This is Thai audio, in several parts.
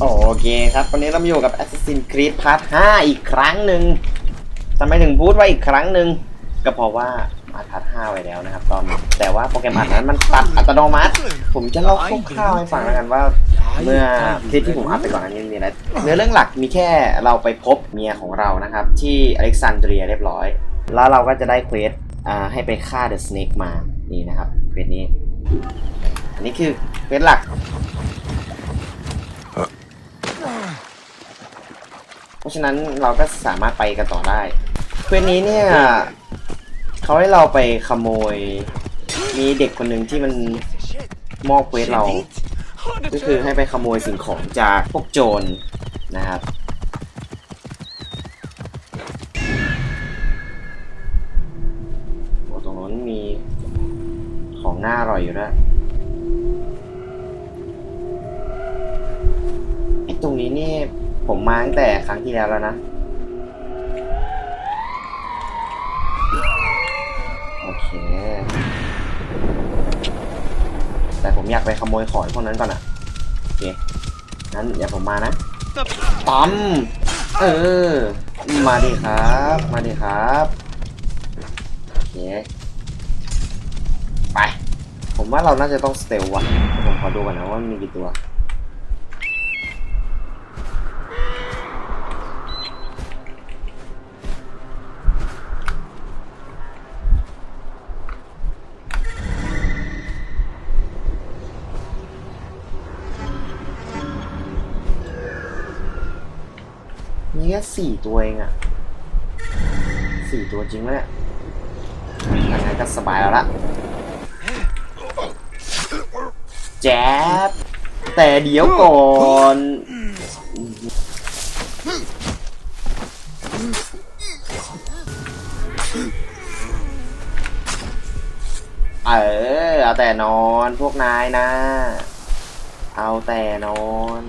โอเคครับวันนี้เราอยู่กับ Assassin's Creed Part 5 อีกครั้งหนึ่งทำไมถึงพูดว่าอีกครั้งหนึ่งก็เพราะว่าอัดพาร์ท5ไว้แล้วนะครับ ตอนนี้แต่ว่าโปรแกรมอัดนั้นมันตัดอัตโนมัติ ผมจะเล่าคร่าวๆให้ฟังแล้วกันว่า เมื่อคลิปที่ผมอัดไปก่อนอันนี้มีอะไรเนื้อเรื่องหลักมีแค่เราไปพบเมียของเรานะครับ ที่อเล็กซานเดรียเรียบร้อย แล้วเราก็จะได้เควสให้ไปฆ่าเดอะสเนกมานี่นะครับเควสนี้ อันนี้คือเควสหลัก เพ ราะฉะนั้นเราก็สามารถไปกันต่อได้เควสนี้เนี่ยเขาให้เราไปขโมย มีเด็กคนหนึ่งที่มันมอบเควสเรา ก็คือให้ไปขโมยสิ่งของจากพวกโจรนะครับ ที่แล้วแล้วนะโอเค แต่ผมอยากไปขโมยของพวกนั้นก่อนอะโอเคงั้นอย่าผมมานะปั๊มเออ มาดิครับ มาดิครับโอเคไป ผมว่าเราน่าจะต้องสเตลว่ะผมขอดูก่อนนะว่ามันมีกี่ตัว มีแค่สี่ตัวเองอะสี่ตัวจริงไหมเนี่ยทางนั้นก็สบายแล้วละแจ๊บแต่เดี๋ยวก่อนเออเอาแต่นอนพวกนายนะ เอาแต่นอน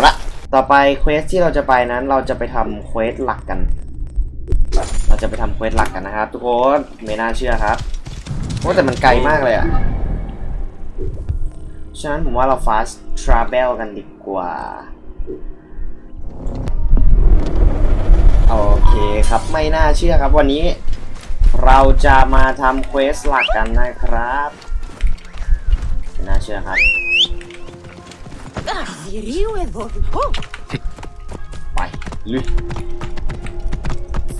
ดละ ต่อไปเควสที่เราจะไปนั้น เราจะไปทำเควสหลักกัน เราจะไปทำเควสหลักกันนะครับ ทุกคนไม่น่าเชื่อครับโอ้แต่มันไกลมากเลยอะ่ะ ฉะนั้นผมว่าเรา fast travel กันดีกว่า โอเคครับไม่น่าเชื่อครับวันนี้เราจะมาทำเควสหลักกันนะครับไม่น่าเชื่อครับ Θηρίου εδώ. Ω, ไปลุย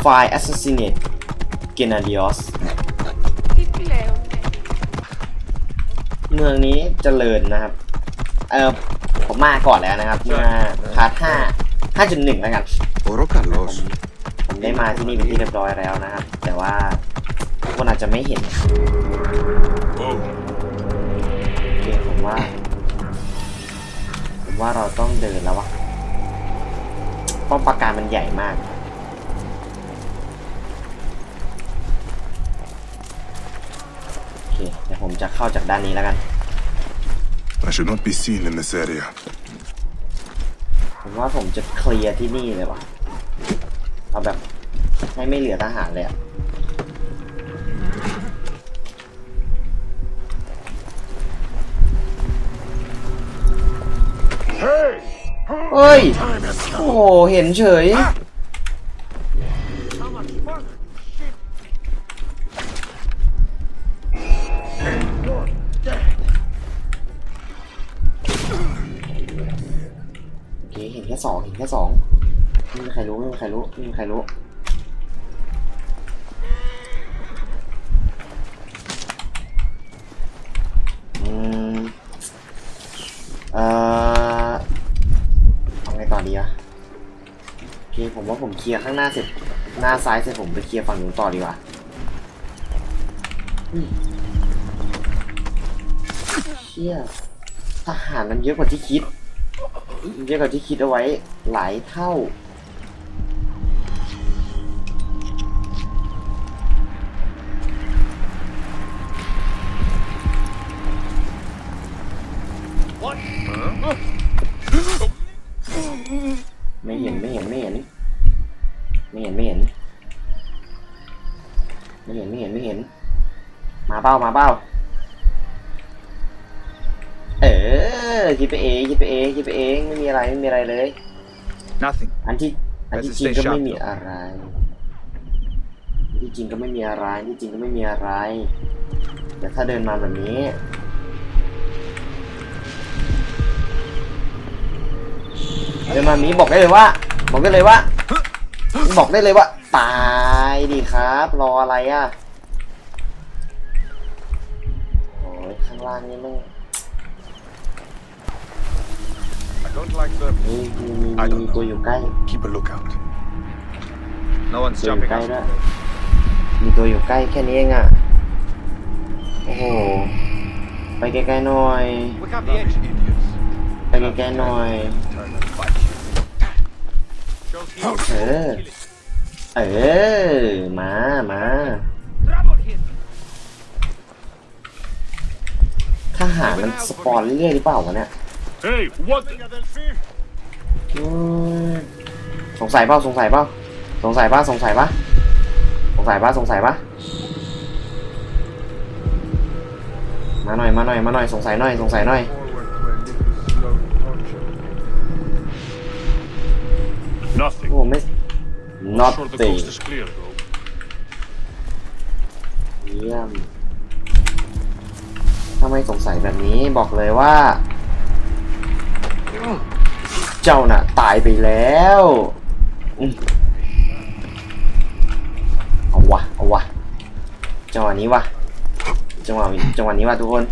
ไฟ assassinate Gennadios τι πλέον, ναι. เมืองนี้เจริญนะครับ เออผมมาก่อนแล้วนะครับ เมื่อพาร์ทห้าห้าจุดหนึ่งแล้วกัน Ωρό καλός. ผมได้มาที่นี่เป็นที่เรียบร้อยแล้วนะครับ แต่ว่าทุกคนอาจจะไม่เห็นโอเคผมว่า ผม ว่าเราต้องเดินแล้ววะป้อมปราการมันใหญ่มาก โอเค เดี๋ยวผมจะเข้าจากด้านนี้แล้วกัน I should not be seen in this area. ผมว่าผมจะเคลียร์ที่นี่เลยวะเอาแบบ ให้ไม่เหลือทหารเลยอะ เฮ้ย โอ้โห เห็นเฉย ผมว่าผมเคลียร์ข้างหน้าเสร็จ หน้าซ้ายเสร็จผมไปเคลียร์ฝั่งนู้นต่อดีกว่าอุ้ยเชี่ยทหารมันเยอะกว่าที่คิด เยอะกว่าที่คิดเอาไว้หลายเท่า ไม่เห็นไม่เห็นไม่เห็น มาเป้ามาเป้าอคิดไปเองคิดไปเองคิดไปเองไม่มีอะไรไม่มีอะไรเลย Nothing. อันที่อันที่จริงก็ไม่มีอะไรอันที่จริงก็ไม่มีอะไรอันที่จริงก็ไม่มีอะไร แต่ถ้าเดินมาแบบนี้เดินมาแบบนี้บอกได้เลยว่า บอกได้เลยว่า บอกได้เลยว่า ตายดิครับ รออะไรอะ โอ้ยข้างล่างนี่มึง I don't like them. มีมีมีมีตัวอยู่ใกล้ Keep a lookout. No one's ตัวอยู่ jumping ใกล้ out. ด้วยมีตัวอยู่ใกล้แค่นี้เองอะ โอ้โห ไปไกลๆหน่อย Look up the edge. idiots. ไปไกลๆหน่อย Turn and fight. Shows you. เออ เออ มา มาทหารมันสปอนเรื่อยหรือเปล่าวะเนี่ย Hey, what? อืมสงสัยเปล่าสงสัยเปล่าสงสัยป่ะสงสัยป่ะสงสัยป่ะสงสัยป่ะมาหน่อยมาหน่อยมาหน่อยสงสัยหน่อยสงสัยหน่อย Nothing. โอ้ไม่ not Sure the thing coast is clear, though. เยี่ยมถ้าไม่สงสัยแบบนี้บอกเลยว่า เจ้าน่ะ ตายไปแล้วอืมเอาวะเอาวะจังหวะนี้วะจังหวะจังหวะนี้วะทุกคน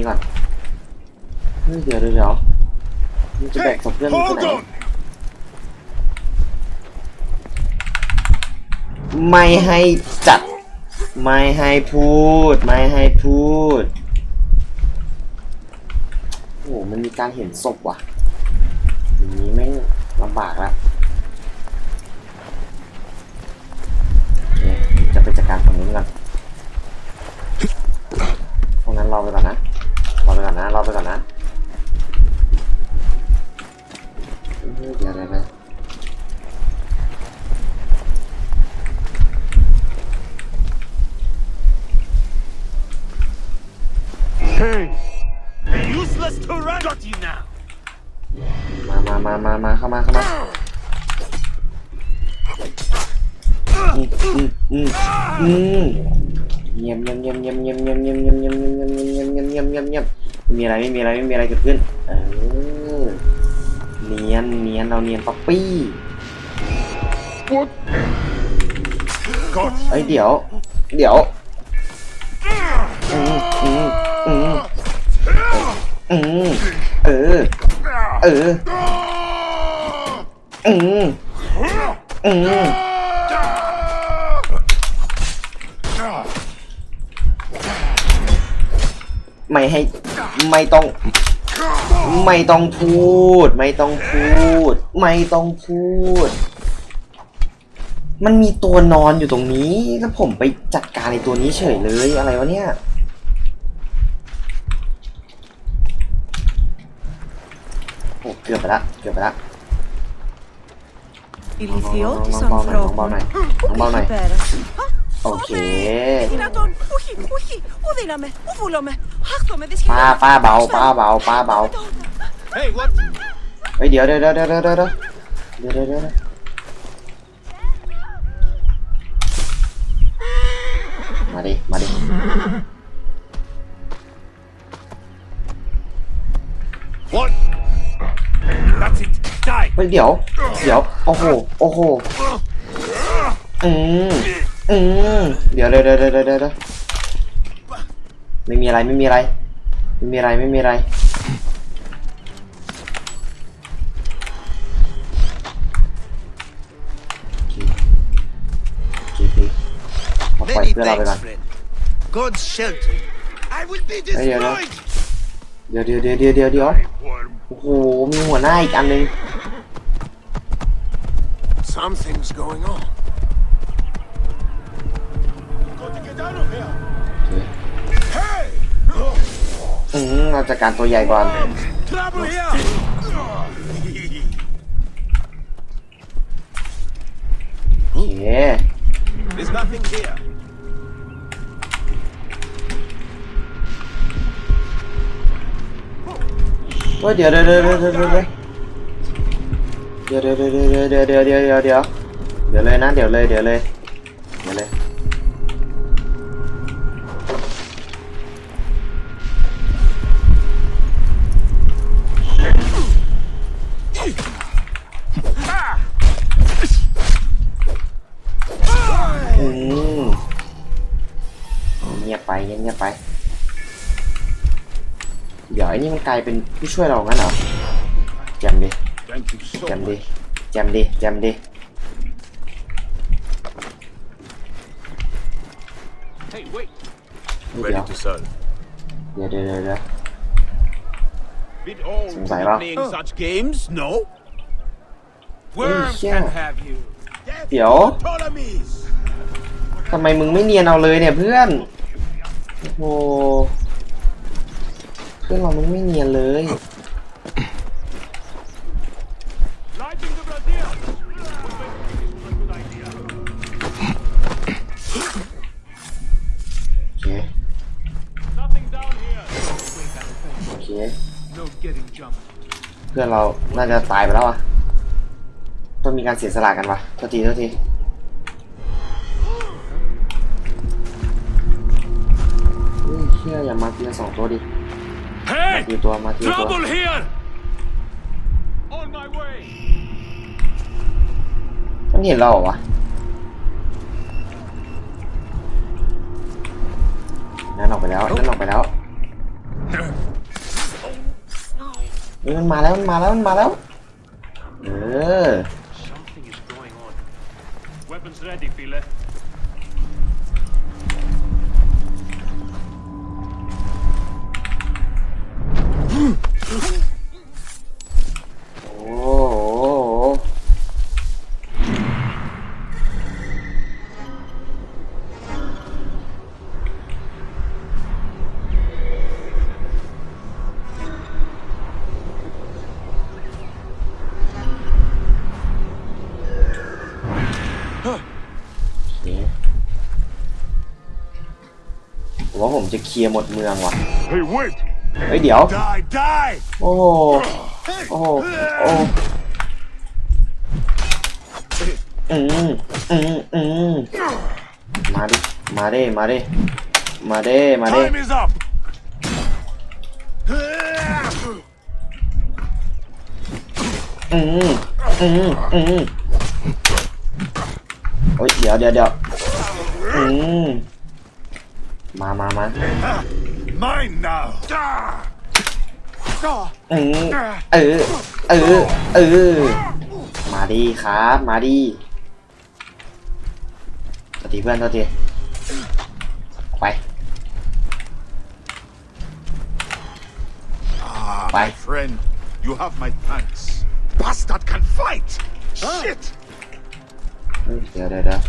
นี่ก่อนเฮ้ยเดี๋ยวเดี๋ยวเดี๋ยวมันจะแบกศพเพื่อนมันไปไหนไม่ให้จัด ไม่ให้พูด ไม่ให้พูด โอ้โหมันมีการเห็นศพว่ะอย่างนี้ไม่งลำบากละ เงียบเงียบเงียบเงียบเงียบเงียบเงียบเงียบเงียบเงียบเงียบเงียบเงียบเงียบเงียบเงียบไม่มีอะไรไม่มีอะไรไม่มีอะไรเกิดขึ้นเออเนียนเนียนเราเนียนป๊อปปี้เอ้ยเดี๋ยว เดี๋ยวอืมอืมอืมอืมเออ เอออืมอืม ไม่ให้ไม่ต้อง ไม่ต้องพูด ไม่ต้องพูด ไม่ต้องพูด มันมีตัวนอนอยู่ตรงนี้ แล้วผมไปจัดการในตัวนี้เฉยเลยอะไรวะเนี่ยโอ้เกือบไปละเกือบไปละน้องเบาหน่อยน้องเบาหน่อยน้องเบาหน่อยโอเค ป้าป้าเบาป้าเบาป้าเบาเฮ้ยเดี๋ยวเดี๋ยวเดี๋ยวเดี๋ยวเดี๋ยวเดี๋ยวมาดิมาดิวอ a t That's it. Die. เฮ้ยเดี๋ยวเดี๋ยวโอ้โหโอ้โหอืมอืมเดี๋ยวเดี๋ยวเดี๋ยวเดี๋ยวเดี๋ยว ไม่มีอะไรไม่มีอะไร ไม่มีอะไรไม่มีอะไรโอเคโอเคโอเคมาปล่อย Many เพื่อนเราไปก่อน thanks, friend. God shelter you. I will be Hey, yeah, no. destroyed. เดี๋ยวเดี๋ยวเดี๋ยวเดี๋ยวเดี๋ยวเดี๋ยวโอ้โห มีหัวหน้าอีกอันหนึง Something's going on. อืมเราจัดการตัวใหญ่ก่อน Trouble here. เค There's nothing here. เฮ้ยเดี๋ยวเดี๋ยวเดี๋ยวเดี๋ยวเดี๋ยวเดี๋ยวเดี๋ยวเดี๋ยวเดี๋ยวเดี๋ยวเดี๋ยวเดี๋ยวเดี๋ยวเดี๋ยวเดี๋ยวเลยนะเดี๋ยวเลยเดี๋ยวเลย งียบไปเงียบเงียบไป เดี๋ยวไอ้นี่มันกลายเป็นผู้ช่วยเรางั้นเหรอแจมดิ Thank you so แจมดิ much. แจมดิแจมดิ Hey, wait. เดี๋ยว Ready to serve. เดี๋ยวเดี๋ยวเดี๋ยวเดี๋ยว Bit old to Sung be bài bao? playing such games, no? Worms yeah. can have you. Death Tiểu. to Ptolemies! ทำไมมึงไม่เนียนเอาเลยเนี่ยเพื่อน โอ้เพื่อนเรามึงไม่เนียนเลยโอเคโอเคเพื่อนเราน่าจะตายไปแล้วอะต้องมีการเสียสละกันวะโทษทีโทษที อย่ามาทีละสองตัวดิมา Hey! ทีละตัวมาทีละตัว Trouble here! On my way! มันเห็นเราเหรอวะนั่นออกไปแล้วนั่นออกไปแล้วเฮ้ยมันมาแล้วมันมาแล้วมันมาแล้ว เออ Something is going on. Weapons ready, File. โอ้โหผมว่าผมจะเคลียร์หมดเมืองว่ะ Hey, wait! เฮ้ยเดี๋ยว Die, die! โอ้โหโอ้โหโอ้อืมอืมอืมมาดิ มาดิมาดิมาดิมาดิ Time is up! อืมอืมอืมโอ้ยเดี๋ยวเดี๋ยวเดี๋ยวอืมมามามา Mine now! อืมเออ เออ เออ มาดีครับ มาดีสวัสดีเพื่อนสวัสดีไป Ah, Bye. my friend, you have my thanks. Bastard can fight! Shit! เฮ้ยเดี๋ยวเดี๋ยวเดี๋ยว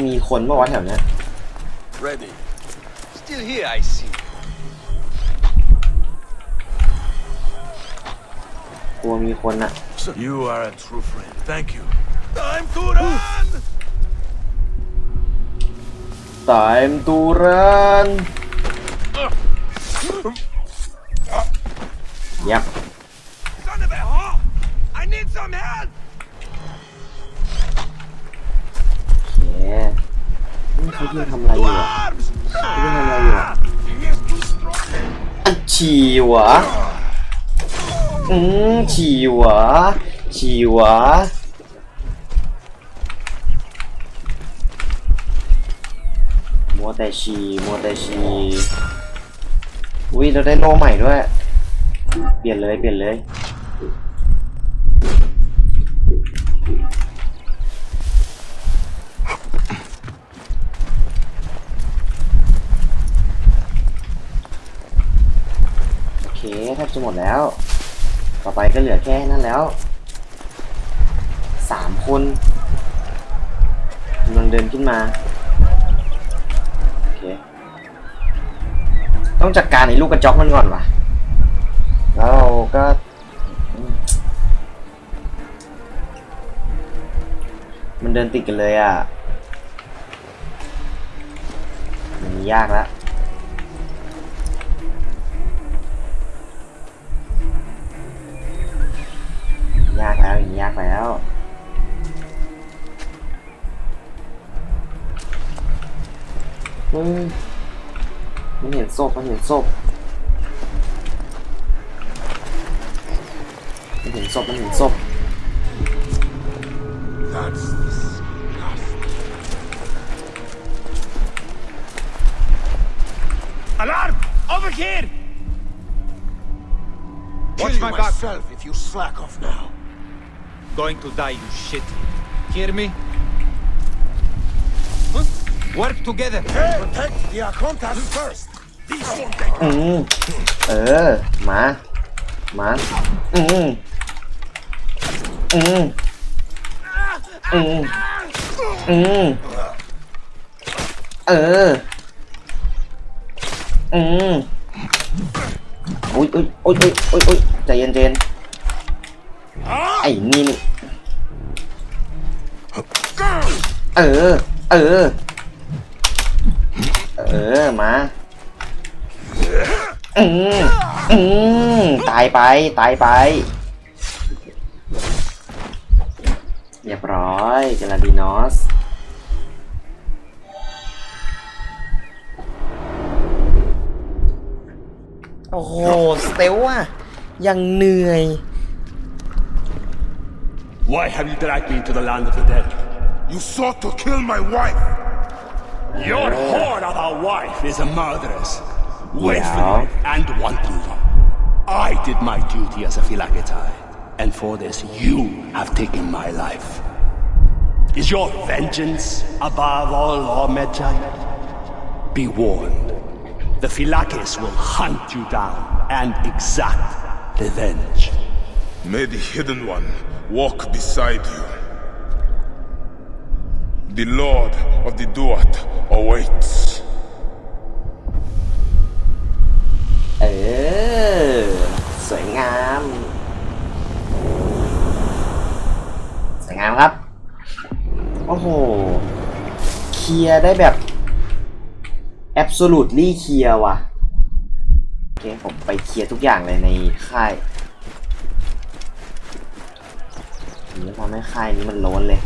มีคนเมื่อวะแถวเนี้ย Ready. Still here, I see. กลัวมีคนอะ You are a true friend. Thank you. Time to run! ตายมตูรันยับ Son of a whore! I need some help! นี่เขายืนทำอะไรอยู่อะ Arms! เขายืนทำอะไรอยู่อะอันฉี่หวะอืมฉี่หวะฉี่หวะมัวแต่ฉี่มัวแต่ฉี่อุ้ยเราได้โล่ใหม่ด้วย เปลี่ยนเลยเปลี่ยนเลย โอเคแทบ จะหมดแล้ว ต่อไปก็เหลือแค่นั้นแล้วสามคนกำลังเดินขึ้นมาโอเคต้องจัดการไอ้ลูกกระจอกมันก่อนวะแล้วเราก็มมันเดินติดกันเลยอะ มันยากแล้ว ยากแล้วอย่างนี้ยากแล้วเฮ้ยมันเห็นศพมันเห็นศพมันเห็นศพมันเห็นศพ That's disgusting. Alarm! Over here! Kill Watch you my back. myself if you slack off now. Going to die, you shit. Hear me? Huh? Work together. Protect the Akontas first. These won't take อืมเออ มา มา อืมอืมอืมอืมเออ อืมอุ้ยอุ้ยอุ้ยอุ้ยอุ้ยอุ้ยใจเย็นใจเย็นไอ้นี่นี่เออ เออ เออ มาอืมอืมตายไป ตายไป เรียบร้อยเจลาดินอสโอ้โห สเตลอะยังเหนื่อย Why have you dragged me into the land of the dead? You sought to kill my wife. Your whore of a wife is a murderess. Wastefully Yeah. and wantonly. I did my duty as a Philagetai, and for this you have taken my life. Is your vengeance above all law, Medjay? Be warned. The Philakes will hunt you down and exact revenge. May the Hidden One walk beside you. The Lord of the Duat awaits. เออ สวยงาม สวยงามครับ โอ้โห เคลียร์ได้แบบ absolutely เคลียร์ว่ะโอเคผมไปเคลียร์ทุกอย่างเลยในค่ายผมจะ ทำให้ค่ายนี้มันล้นเลย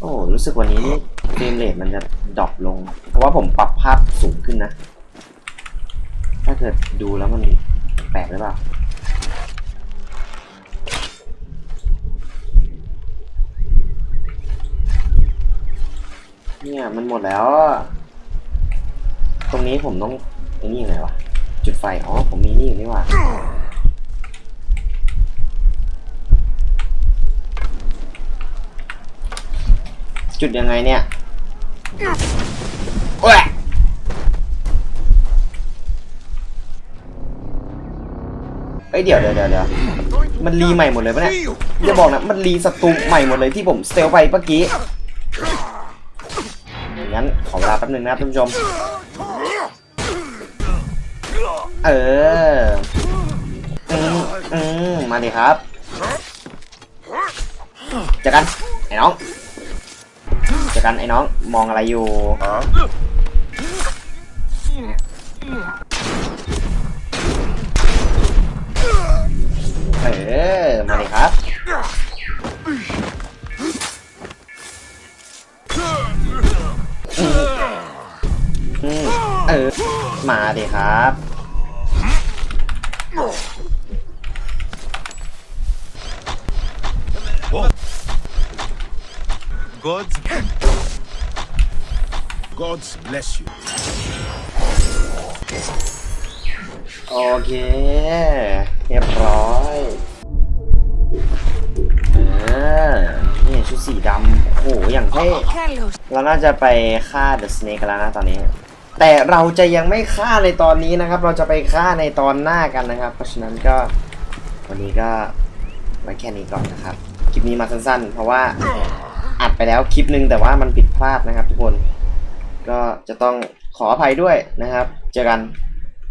โอ้รู้สึกวันนี้นี่เฟรมเรทมันจะดรอปลง เพราะว่าผมปรับภาพสูงขึ้นนะ ถ้าเกิดดูแล้วมันแปลกหรือเปล่าเนี่ยมันหมดแล้ว ตรงนี้ผมต้องไอ้นี่ไงวะ จุดไฟ อ๋อ ผมมีนี่อยู่นี่ว่า จุดยังไงเนี่ยโอ้ยเอ้ยเดี๋ยวเดี๋ยวเดี๋ยวเดี๋ยวมันรีใหม่หมดเลยปะเนี่ยอย่าบอกนะมันรีศัตรูใหม่หมดเลยที่ผมสเตลไปเมื่อกี้งั้นขอเวลาแป๊บนึงนะครับท่านผู้ชม เออ อืมอืมมาดิครับเจอกันไอ้น้อง เจอกันไอ้น้องมองอะไรอยู่เออมาดิครับอืมเออมาดิครับ God's Gods bless you. โอเค เรียบร้อยเออนี่ชุดสีดำโอ้โหอย่างเท่ Carlos. เราน่าจะไปฆ่าเดอะสเนกกันแล้วนะตอนนี้ แต่เราจะยังไม่ฆ่าในตอนนี้นะครับ เราจะไปฆ่าในตอนหน้ากันนะครับ เพราะฉะนั้นก็วันนี้ก็ไว้แค่นี้ก่อนนะครับ คลิปนี้มาสั้นๆ เพราะว่า อัดไปแล้วคลิปหนึ่งแต่ว่ามันผิดพลาดนะครับทุกคน ก็จะต้องขออภัยด้วยนะครับ เจอกัน